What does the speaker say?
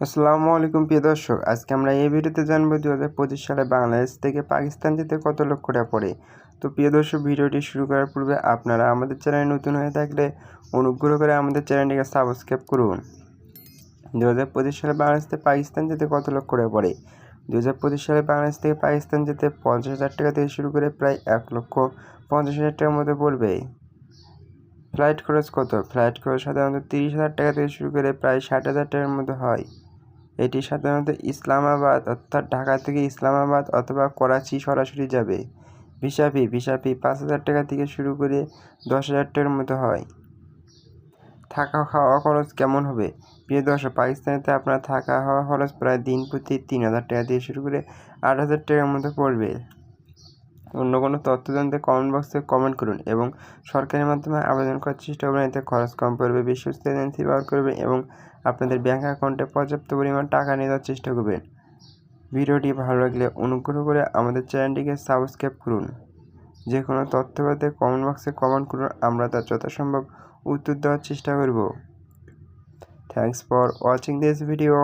আসসালামু আলাইকুম, প্রিয় দর্শক। আজকে আমরা এই ভিডিওতে জানব দু হাজার পঁচিশ সালে বাংলাদেশ থেকে পাকিস্তান যেতে কত লক্ষ টাকা পড়ে। তো প্রিয় দর্শক, ভিডিওটি শুরু করার পূর্বে আপনারা আমাদের চ্যানেলে নতুন হয়ে থাকলে অনুগ্রহ করে আমাদের চ্যানেলটিকে সাবস্ক্রাইব করুন। দু হাজার পঁচিশ সালে বাংলাদেশ থেকে পাকিস্তান যেতে কত লক্ষ টাকা পড়ে? দু হাজার পঁচিশ সালে বাংলাদেশ থেকে পাকিস্তান যেতে পঞ্চাশ হাজার টাকা থেকে শুরু করে প্রায় এক লক্ষ পঞ্চাশ হাজার টাকার মধ্যে পড়বে। ফ্লাইট খরচ কত? ফ্লাইট খরচ সাধারণত তিরিশ হাজার টাকা থেকে শুরু করে প্রায় ষাট হাজার টাকার মধ্যে হয়। এটি সাধারণত ইসলামাবাদ, অর্থাৎ ঢাকা থেকে ইসলামাবাদ অথবা করাচি সরাসরি যাবে। ভিসা ফি ভিসা ফি পাঁচ হাজার টাকা থেকে শুরু করে দশ হাজার টাকার মতো হয়। থাকা খাওয়া খরচ কেমন হবে? প্রিয় দর্শক, পাকিস্তানেতে আপনার থাকা খাওয়া খরচ প্রায় দিন প্রতি তিন হাজার টাকা থেকে শুরু করে আট হাজার টাকার মতো পড়বে। অন্য কোনো তথ্য জানতে কমেন্ট বক্সে কমেন্ট করুন এবং সরকারের মাধ্যমে আবেদন করার চেষ্টা করবেন, এতে খরচ কম পড়বে, বিশ্বস্ত এজেন্সি ব্যবহার করবেন এবং আপনাদের ব্যাঙ্ক অ্যাকাউন্টে পর্যাপ্ত পরিমাণ টাকা নিয়ে যাওয়ার চেষ্টা করবেন। ভিডিওটি ভালো লাগলে অনুগ্রহ করে আমাদের চ্যানেলটিকে সাবস্ক্রাইব করুন। যে কোনো তথ্য পেতে কমেন্ট বক্সে কমেন্ট করুন, আমরা তার যথাসম্ভব উত্তর দেওয়ার চেষ্টা করব। Thanks for watching this video